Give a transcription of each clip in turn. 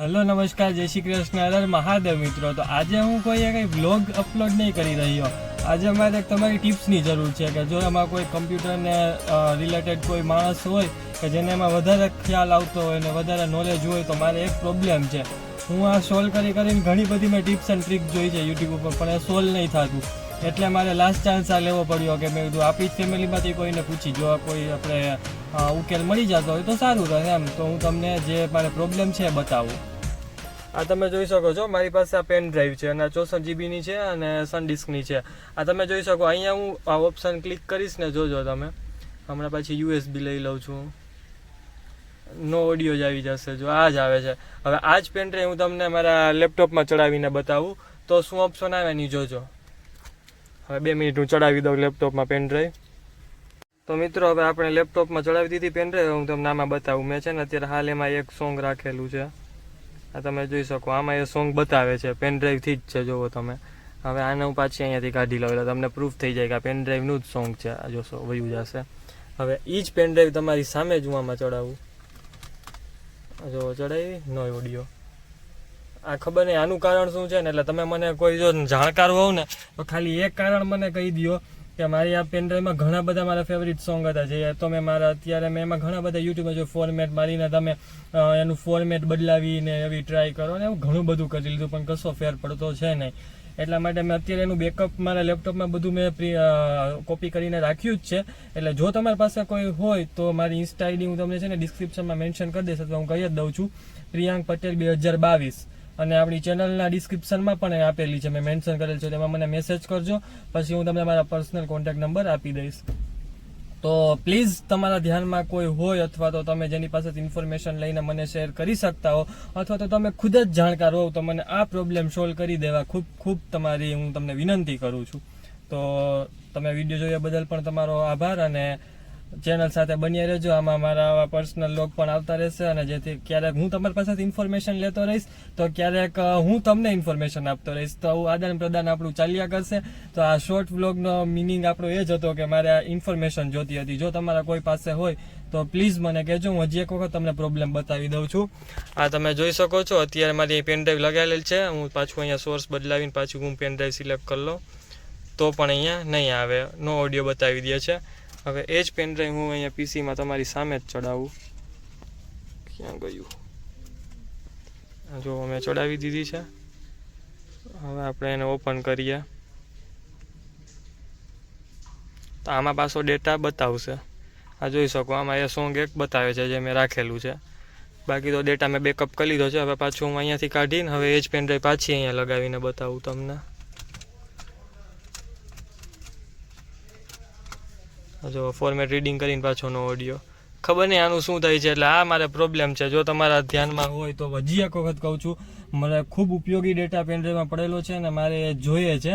Hello, નમસ્કાર, જય શ્રી કૃષ્ણ. હર મહાદેવ મિત્રો, તો આજે હું કોઈ કંઈ બ્લોગ અપલોડ નહીં કરી રહ્યો. આજે મારે તમારી ટિપ્સની જરૂર છે કે જો એમાં કોઈ કમ્પ્યુટરને રિલેટેડ કોઈ માણસ હોય કે જેને એમાં વધારે ખ્યાલ આવતો હોય ને વધારે નોલેજ હોય તો મારે એક પ્રોબ્લેમ છે. હું આ સોલ્વ કરી કરીને ઘણી બધી મેં ટિપ્સ એન્ડ ટ્રિક જોઈ છે યુટ્યુબ ઉપર, પણ એ સોલ્વ નહીં થતું. એટલે મારે લાસ્ટ ચાન્સ આ લેવો પડ્યો કે મેં કીધું આપણી જ ફેમિલીમાંથી કોઈને પૂછી, જો કોઈ આપણે ઉકેલ મળી જતો હોય તો સારું રહે એમ. તો હું તમને જે મારે પ્રોબ્લેમ છે બતાવું. આ તમે જોઈ શકો છો, મારી પાસે આ પેન ડ્રાઈવ છે અને ચોસઠ જીબીની છે અને સન ડિસ્કની છે. આ તમે જોઈ શકો, અહીંયા હું આ ઓપ્શન ક્લિક કરીશ ને જોજો તમે. હમણાં પછી યુએસબી લઈ લઉં છું. નો ઓડિયો જ આવી જશે, જો આ જ આવે છે. હવે આ જ પેન ડ્રાઈવ હું તમને મારા લેપટોપમાં ચડાવીને બતાવું. તો શું ઓપ્શન આવે નહીં જોજો. હવે બે મિનિટ હું ચડાવી દઉં લેપટોપમાં પેન ડ્રાઈવ તો મિત્રો, હવે આપણે લેપટોપમાં ચડાવી દીધી પેન ડ્રાઈવ હું તમને આમાં બતાવું. મેં છે ને અત્યારે હાલ એમાં એક સોંગ રાખેલું છે. આ તમે જોઈ શકો, આમાં એ સોંગ બતાવે છે. પેન ડ્રાઈવથી જ છે જુઓ તમે. હવે આને હું પાછી અહીંયાથી કાઢી લઉં, એટલે તમને પ્રૂફ થઈ જાય કે આ પેન ડ્રાઈવનું જ સોંગ છે. આ જોશો, વયું જશે. હવે એ જ પેન ડ્રાઈવ તમારી સામે જ હું આમાં ચડાવું. જોવો ચડાવી નો ઓડિયો આ ખબર નહીં, આનું કારણ શું છે ને, એટલે તમે મને કોઈ જો જાણકાર હોવ ને, તો ખાલી એક કારણ મને કહી દો કે મારી આ પેનડ્રાઈવમાં ઘણા બધા મારા ફેવરિટ સોંગ હતા. જે તો મેં મારા અત્યારે મેં એમાં ઘણા બધા યુટ્યુબમાં જો ફોર્મેટ મારીને તમે એનું ફોર્મેટ બદલાવીને એવી ટ્રાય કરો ને, એવું ઘણું બધું કરી લીધું, પણ કશો ફેર પડતો છે નહીં. એટલા માટે મેં અત્યારે એનું બેકઅપ મારા લેપટોપમાં બધું મેં કોપી કરીને રાખ્યું જ છે. એટલે જો તમારી પાસે કોઈ હોય, તો મારી ઇન્સ્ટા આઈડી હું તમને છે ને ડિસ્ક્રિપ્શનમાં મેન્શન કરી દઈશ, અથવા હું કહી જ દઉં છું. પ્રિયાંક પટેલ બે હજાર બાવીસ. અને આપણી ચેનલના ડિસ્ક્રિપ્શનમાં પણ આપેલી છે. મેં મેન્શન કરેલ છે, તેમાં મને મેસેજ કરજો. પછી હું તમને મારા પર્સનલ કોન્ટેક્ટ નંબર આપી દઈશ. તો પ્લીઝ તમારા ધ્યાનમાં કોઈ હોય અથવા તો તમે જેની પાસેથી ઇન્ફોર્મેશન લઈને મને શેર કરી શકતા હો, અથવા તો તમે ખુદ જ જાણકાર હોવ, તો મને આ પ્રોબ્લેમ સોલ્વ કરી દેવા ખૂબ ખૂબ તમારી હું તમને વિનંતી કરું છું. તો તમે વીડિયો જોયા બદલ પણ તમારો આભાર અને ચેનલ સાથે બન્યા રહેજો. આમાં મારા આવા પર્સનલ લોગ પણ આવતા રહેશે અને જેથી ક્યારેક હું તમારી પાસેથી ઇન્ફોર્મેશન લેતો રહીશ, તો ક્યારેક હું તમને ઇન્ફોર્મેશન આપતો રહીશ. તો આવું આદાન પ્રદાન આપણું ચાલ્યા કરશે. તો આ શોર્ટ વ્લોગનો મિનિંગ આપણો એ જ હતો કે મારે આ ઇન્ફોર્મેશન જોતી હતી. જો તમારા કોઈ પાસે હોય, તો પ્લીઝ મને કહેજો. હું હજી એક વખત તમને પ્રોબ્લેમ બતાવી દઉં છું. આ તમે જોઈ શકો છો. અત્યારે મારી પેન ડ્રાઈવ લગાવેલ છે. હું પાછું અહીંયા સોર્સ બદલાવીને પાછું હું પેન ડ્રાઈવ સિલેક્ટ કરી લઉં. તો પણ અહીંયા નહીં આવે. નો ઓડિયો બતાવી દે છે. હવે એ જ પેન ડ્રાઈવ હું અહીંયા પીસીમાં તમારી સામે જ ચડાવું. ક્યાં ગયું? જો અમે ચડાવી દીધી છે. હવે આપણે એને ઓપન કરીએ. તો આમાં પાછો ડેટા બતાવશે. આ જોઈ શકો, આમાં એ સોંગ એક બતાવે છે જે મેં રાખેલું છે. બાકી તો ડેટા મેં બેકઅપ કરી લીધો છે. હવે પાછું હું અહીંયાથી કાઢીને હવે એ જ પેન ડ્રાઈવ પાછી અહીંયા લગાવીને બતાવું તમને. જો ફોર્મેટ રીડિંગ કરીને પાછોનો ઓડિયો ખબર નહીં આનું શું થાય છે, એટલે આ મારે પ્રોબ્લેમ છે. જો તમારા ધ્યાનમાં હોય તો હજી એક વખત કહું છું મને ખૂબ ઉપયોગી ડેટા પેનડ્રાઈવમાં પડેલો છે અને મારે જોઈએ છે.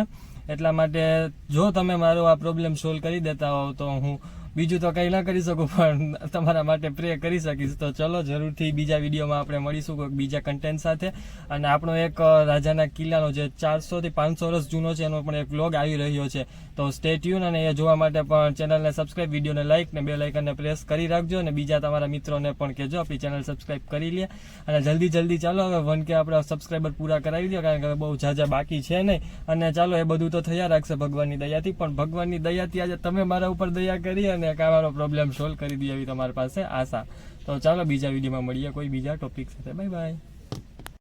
એટલા માટે જો તમે મારો આ પ્રોબ્લેમ સોલ્વ કરી દેતા હોવ તો હું બીજું તો કંઈ ના કરી શકું, પણ તમારા માટે પ્રે કરી શકીશ. તો ચલો, જરૂરથી બીજા વિડીયોમાં આપણે મળીશું કોઈક બીજા કન્ટેન્ટ સાથે. અને આપણો એક રાજાના કિલ્લાનો જે ચારસોથી પાંચસો વર્ષ જૂનો છે, એનો પણ એક વ્લોગ આવી રહ્યો છે. તો સ્ટે ટ્યુન અને એ જોવા માટે પણ ચેનલને સબસ્ક્રાઇબ વિડીયોને લાઇક ને બે લાઇકનને પ્રેસ કરી રાખજો. અને બીજા તમારા મિત્રોને પણ કહેજો, આપણી ચેનલ સબસ્ક્રાઇબ કરી લે. અને જલ્દી જલ્દી ચાલો, હવે વન કે આપણે સબસ્ક્રાઈબર પૂરા કરાવી દો, કારણ કે બહુ ઝાઝા બાકી છે નહીં. અને ચાલો, એ બધું તો થયા રાખશે ભગવાનની દયાથી, પણ ભગવાનની દયાથી આજે તમે મારા ઉપર દયા કરી અને એક આ પ્રોબ્લેમ સોલ્વ કરી દે એવી તમારી પાસે આશા. તો ચાલો બીજા વિડીયોમાં મળીએ કોઈ બીજા ટોપિક સાથે. Bye bye